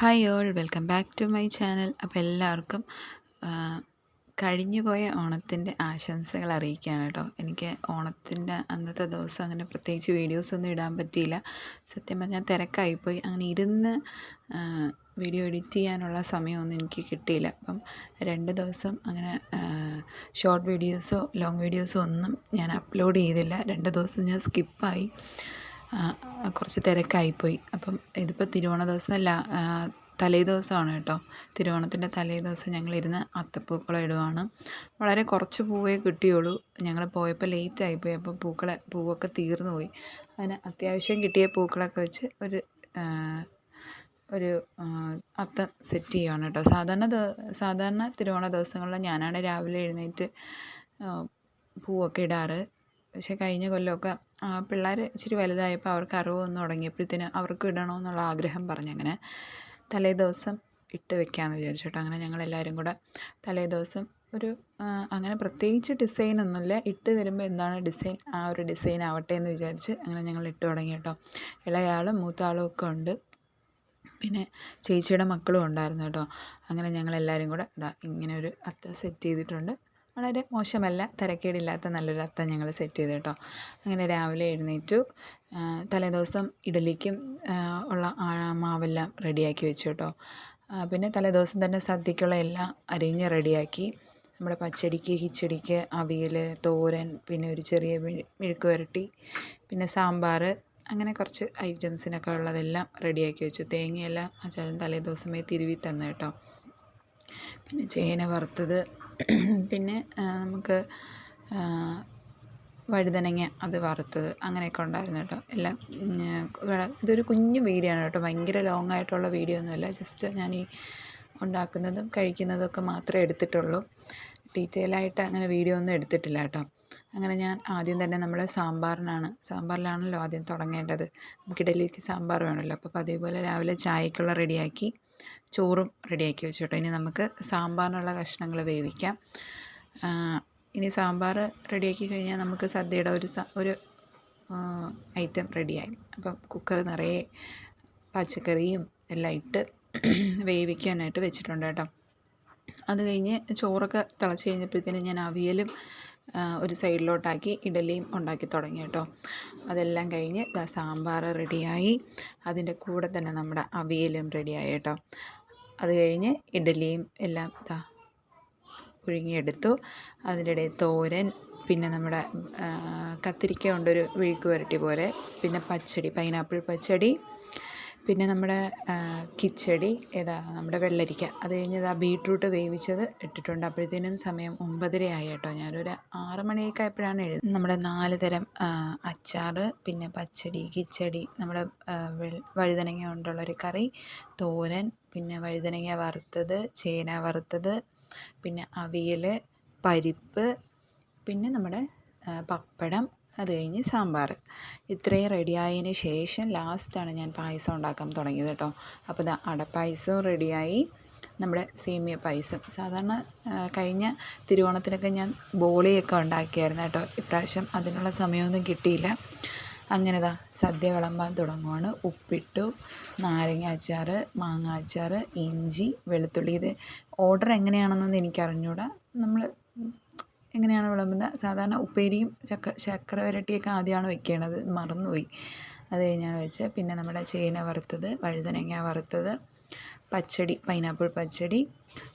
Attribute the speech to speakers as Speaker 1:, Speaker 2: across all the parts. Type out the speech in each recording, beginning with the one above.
Speaker 1: Hi all welcome back to my channel. അപ്പോൾ എല്ലാവർക്കും കഴിഞ്ഞു പോയ ഓണത്തിന്റെ ആശംസകൾ അറിയിക്കുകയാണ് കേട്ടോ. എനിക്ക് ഓണത്തിന്റെ അന്നത്തെ ദിവസം അങ്ങനെ പ്രത്യേകിച്ച് വീഡിയോസൊന്നും ഇടാൻ പറ്റിയില്ല. സത്യം പറഞ്ഞാൽ തിരക്കായിപ്പോയി അങ്ങനെ ഇരുന്ന് വീഡിയോ എഡിറ്റ് ചെയ്യാനുള്ള സമയമൊന്നും എനിക്ക് കിട്ടിയില്ല. അപ്പം രണ്ട് ദിവസം അങ്ങനെ ഷോർട്ട് വീഡിയോസോ ലോങ് വീഡിയോസോ ഒന്നും ഞാൻ അപ്ലോഡ് ചെയ്തില്ല. രണ്ട് ദിവസം ഞാൻ സ്കിപ്പായി. കുറച്ച് തിരക്കായിപ്പോയി. അപ്പം ഇതിപ്പോൾ തിരുവോണ അല്ല തലേ ദിവസമാണ് കേട്ടോ. തിരുവോണത്തിന്റെ തലേ ദിവസം ഞങ്ങളിരുന്ന് അത്തപ്പൂക്കളം ഇടുവാണ്. വളരെ കുറച്ച് പൂവേ കിട്ടിയുള്ളൂ. ഞങ്ങൾ പോയപ്പോൾ ലേറ്റ് ആയിപ്പോയി അപ്പോൾ പൂക്കളെ പൂവൊക്കെ തീർന്നു പോയി. അങ്ങനെ അത്യാവശ്യം കിട്ടിയ പൂക്കളൊക്കെ വെച്ച് ഒരു ഒരു അത്തം സെറ്റ് ചെയ്യുവാണ് കേട്ടോ. സാധാരണ സാധാരണ തിരുവോണ ദിവസങ്ങളിൽ ഞാനാണ് രാവിലെ എഴുന്നേറ്റ് പൂവൊക്കെ ഇടാറ്. പക്ഷേ കഴിഞ്ഞ കൊല്ലമൊക്കെ പിള്ളേർ ഇച്ചിരി വലുതായപ്പോൾ അവർക്ക് അറിവ് വന്ന് തുടങ്ങിയപ്പോഴത്തേന് അവർക്ക് ഇടണമെന്നുള്ള ആഗ്രഹം പറഞ്ഞങ്ങനെ തലേ ദിവസം ഇട്ട് വെക്കാമെന്ന് വിചാരിച്ചു കേട്ടോ. അങ്ങനെ ഞങ്ങളെല്ലാവരും കൂടെ തലേ ദിവസം ഒരു അങ്ങനെ പ്രത്യേകിച്ച് ഡിസൈനൊന്നുമില്ല ഇട്ട് വരുമ്പോൾ എന്താണ് ഡിസൈൻ ആ ഒരു ഡിസൈൻ ആവട്ടെ എന്ന് വിചാരിച്ച് അങ്ങനെ ഞങ്ങൾ ഇട്ട് തുടങ്ങി കേട്ടോ. ഇളയാളും മൂത്താളും ഒക്കെ ഉണ്ട്. പിന്നെ ചേച്ചിയുടെ മക്കളും ഉണ്ടായിരുന്നു കേട്ടോ. അങ്ങനെ ഞങ്ങളെല്ലാവരും കൂടെ ഇതാ ഇങ്ങനെ ഒരു അത്ത സെറ്റ് ചെയ്തിട്ടുണ്ട്. വളരെ മോശമല്ല തിരക്കേടില്ലാത്ത നല്ലൊരു അത്തം ഞങ്ങൾ സെറ്റ് ചെയ്തു കേട്ടോ. അങ്ങനെ രാവിലെ എഴുന്നേറ്റു. തലേദിവസം ഇഡലിക്കും ഉള്ള മാവെല്ലാം റെഡിയാക്കി വെച്ചു കേട്ടോ. പിന്നെ തലേദിവസം തന്നെ സദ്യക്കുള്ള എല്ലാം അരിഞ്ഞ് റെഡിയാക്കി. നമ്മുടെ പച്ചടിക്ക് കിച്ചടിക്ക് അവിയൽ തോരൻ പിന്നെ ഒരു ചെറിയ മെഴുക്ക് വരട്ടി പിന്നെ സാമ്പാർ അങ്ങനെ കുറച്ച് ഐറ്റംസിനൊക്കെ ഉള്ളതെല്ലാം റെഡിയാക്കി വെച്ചു. തേങ്ങയെല്ലാം അച്ചാച്ചൻ തലേദിവസമേ തിരുവി തന്നു കേട്ടോ. പിന്നെ ചേന വറുത്തത് പിന്നെ നമുക്ക് വഴുതനങ്ങ അത് വറുത്തത് അങ്ങനെയൊക്കെ ഉണ്ടായിരുന്നു കേട്ടോ. എല്ലാം ഇതൊരു കുഞ്ഞു വീഡിയോ ആണ് കേട്ടോ. ഭയങ്കര ലോങ് ആയിട്ടുള്ള വീഡിയോ ഒന്നുമല്ല. ജസ്റ്റ് ഞാൻ ഈ ഉണ്ടാക്കുന്നതും കഴിക്കുന്നതും ഒക്കെ മാത്രമേ എടുത്തിട്ടുള്ളൂ. ഡീറ്റെയിൽ ആയിട്ട് അങ്ങനെ വീഡിയോ ഒന്നും എടുത്തിട്ടില്ല കേട്ടോ. അങ്ങനെ ഞാൻ ആദ്യം തന്നെ നമ്മൾ സാമ്പാറിനാണ് സാമ്പാറിലാണല്ലോ ആദ്യം തുടങ്ങേണ്ടത്. നമുക്ക് ഇഡലിക്ക് സാമ്പാർ വേണമല്ലോ. അപ്പോൾ അതേപോലെ രാവിലെ ചായക്കുള്ള റെഡിയാക്കി ചോറും റെഡിയാക്കി വെച്ചു കേട്ടോ ഇനി നമുക്ക് സാമ്പാറിനുള്ള കഷ്ണങ്ങൾ വേവിക്കാം. ഇനി സാമ്പാർ റെഡിയാക്കി കഴിഞ്ഞാൽ നമുക്ക് സദ്യയുടെ ഒരു ഒരു ഐറ്റം റെഡിയായി. അപ്പം കുക്കർ നിറയെ പച്ചക്കറിയും എല്ലാം ഇട്ട് വേവിക്കാനായിട്ട് വെച്ചിട്ടുണ്ട് കേട്ടോ. അത് കഴിഞ്ഞ് ചോറൊക്കെ തിളച്ച് കഴിഞ്ഞപ്പോഴത്തേനും ഞാൻ അവിയലും ഒരു സൈഡിലോട്ടാക്കി ഇഡലിയും ഉണ്ടാക്കി തുടങ്ങി കേട്ടോ. അതെല്ലാം കഴിഞ്ഞ് സാമ്പാർ റെഡിയായി. അതിന്റെ കൂടെ തന്നെ നമ്മുടെ അവിയലും റെഡിയായി കേട്ടോ. അത് കഴിഞ്ഞ് ഇഡലിയും എല്ലാം ഇതാ പുഴുങ്ങിയെടുത്തു. അതിന്റെ ഇടയിൽ തോരൻ പിന്നെ നമ്മുടെ കത്തിരിക്ക കൊണ്ടൊരു വിഴുക്ക് വരട്ടി പോലെ പിന്നെ പച്ചടി പൈനാപ്പിൾ പച്ചടി പിന്നെ നമ്മുടെ കിച്ചടി ഏതാ നമ്മുടെ വെള്ളരിക്ക. അത് കഴിഞ്ഞ് ആ ബീട്രൂട്ട് വേവിച്ചത് ഇട്ടിട്ടുണ്ട്. അപ്പോഴത്തേനും സമയം ഒമ്പതരയായി കേട്ടോ. ഞാനൊരു ആറ് മണിയൊക്കെ ആയപ്പോഴാണ് എഴുതുന്നത് നമ്മുടെ നാല് തരം അച്ചാർ പിന്നെ പച്ചടി കിച്ചടി നമ്മുടെ വഴുതനങ്ങ കൊണ്ടുള്ളൊരു കറി തോരൻ പിന്നെ വഴുതനങ്ങ വറുത്തത് ചേന വറുത്തത് പിന്നെ അവിയൽ പരിപ്പ് പിന്നെ നമ്മുടെ പപ്പടം അത് കഴിഞ്ഞ് സാമ്പാർ. ഇത്രയും റെഡിയായതിന് ശേഷം ലാസ്റ്റാണ് ഞാൻ പായസം ഉണ്ടാക്കാൻ തുടങ്ങിയത് കേട്ടോ അപ്പോൾ ഇത് അടപ്പായസവും റെഡിയായി നമ്മുടെ സേമിയ പായസം. സാധാരണ കഴിഞ്ഞ തിരുവോണത്തിനൊക്കെ ഞാൻ ബോളിയൊക്കെ ഉണ്ടാക്കിയായിരുന്നു കേട്ടോ ഇപ്രാവശ്യം അതിനുള്ള സമയമൊന്നും കിട്ടിയില്ല. അങ്ങനെ ദാ സദ്യ വിളമ്പാൻ തുടങ്ങുവാണ്. ഉപ്പിട്ടു നാരങ്ങ അച്ചാർ മാങ്ങ അച്ചാർ ഇഞ്ചി വെളുത്തുള്ളി. ഇത് ഓർഡർ എങ്ങനെയാണെന്നൊന്നും എനിക്കറിഞ്ഞൂടാ. നമ്മൾ എങ്ങനെയാണ് വിളമ്പുന്നത്? സാധാരണ ഉപ്പേരിയും ചക്ക ശർക്കര വരട്ടിയൊക്കെ ആദ്യമാണ് വെക്കേണ്ടത്. മറന്നുപോയി. അത് കഴിഞ്ഞാണ് വെച്ച് പിന്നെ നമ്മുടെ ചേന വറുത്തത് വഴുതനങ്ങ വറുത്തത് പച്ചടി പൈനാപ്പിൾ പച്ചടി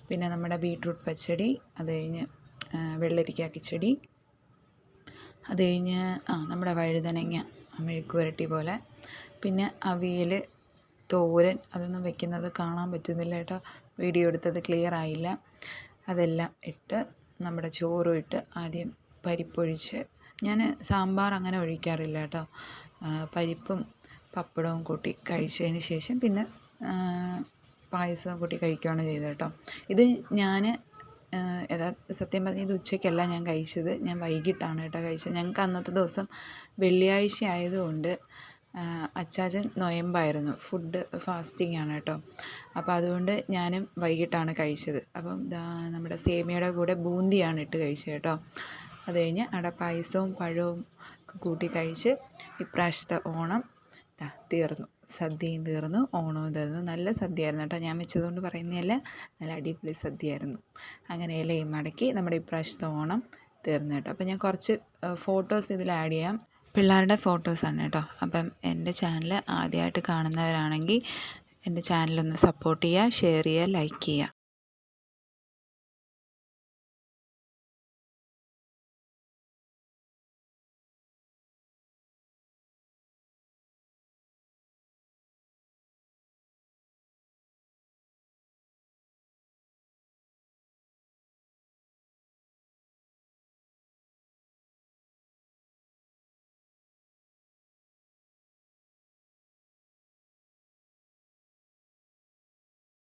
Speaker 1: പിന്നെ നമ്മുടെ ബീട്രൂട്ട് പച്ചടി അത് കഴിഞ്ഞ് വെള്ളരിക്ക കിച്ചടി അത് കഴിഞ്ഞ് ആ നമ്മുടെ വഴുതനങ്ങ മെഴുക്ക് പുരട്ടി പോലെ. പിന്നെ അവിയൽ തോരൻ അതൊന്നും വെക്കുന്നത് കാണാൻ പറ്റുന്നില്ല കേട്ടോ. വീഡിയോ എടുത്തത് ക്ലിയർ ആയില്ല. അതെല്ലാം ഇട്ട് നമ്മുടെ ചോറും ഇട്ട് ആദ്യം പരിപ്പൊഴിച്ച് ഞാൻ സാമ്പാർ അങ്ങനെ ഒഴിക്കാറില്ല കേട്ടോ. പരിപ്പും പപ്പടവും കൂട്ടി കഴിച്ചതിന് ശേഷം പിന്നെ പായസവും കൂട്ടി കഴിക്കുകയാണ് ചെയ്തത് കേട്ടോ. ഇത് ഞാൻ സത്യം പറഞ്ഞാൽ ഇത് ഉച്ചയ്ക്കല്ല ഞാൻ കഴിച്ചത്. ഞാൻ വൈകിട്ടാണ് കേട്ടോ കഴിച്ചത്. ഞങ്ങൾക്ക് അന്നത്തെ ദിവസം വെള്ളിയാഴ്ച ആയതുകൊണ്ട് അച്ചാച്ചൻ നൊയമ്പായിരുന്നു. ഫുഡ് ഫാസ്റ്റിംഗ് ആണ് കേട്ടോ. അപ്പോൾ അതുകൊണ്ട് ഞാനും വൈകിട്ടാണ് കഴിച്ചത്. അപ്പം നമ്മുടെ സേമിയയുടെ കൂടെ ബൂന്തിയാണ് ഇട്ട് കഴിച്ചത് കേട്ടോ. അത് കഴിഞ്ഞ് അവിടെ പായസവും പഴവും കൂട്ടി കഴിച്ച് ഇപ്രാവശ്യത്തെ ഓണം തീർന്നു. സദ്യയും തീർന്നു ഓണവും തീർന്നു. നല്ല സദ്യയായിരുന്നു കേട്ടോ. ഞാൻ വെച്ചതുകൊണ്ട് പറയുന്നതല്ല നല്ല അടിപൊളി സദ്യയായിരുന്നു. അങ്ങനെ ഇലയും മടക്കി നമ്മുടെ ഇപ്രാവശ്യത്തെ ഓണം തീർന്നു കേട്ടോ. അപ്പോൾ ഞാൻ കുറച്ച് ഫോട്ടോസ് ഇതിൽ ആഡ് ചെയ്യാം. പിള്ളേരുടെ ഫോട്ടോസാണ് കേട്ടോ. അപ്പം എന്റെ ചാനൽ ആദ്യമായിട്ട് കാണുന്നവരാണെങ്കിൽ എന്റെ ചാനലൊന്ന് സപ്പോർട്ട് ചെയ്യുക ഷെയർ ചെയ്യുക ലൈക്ക് ചെയ്യുക.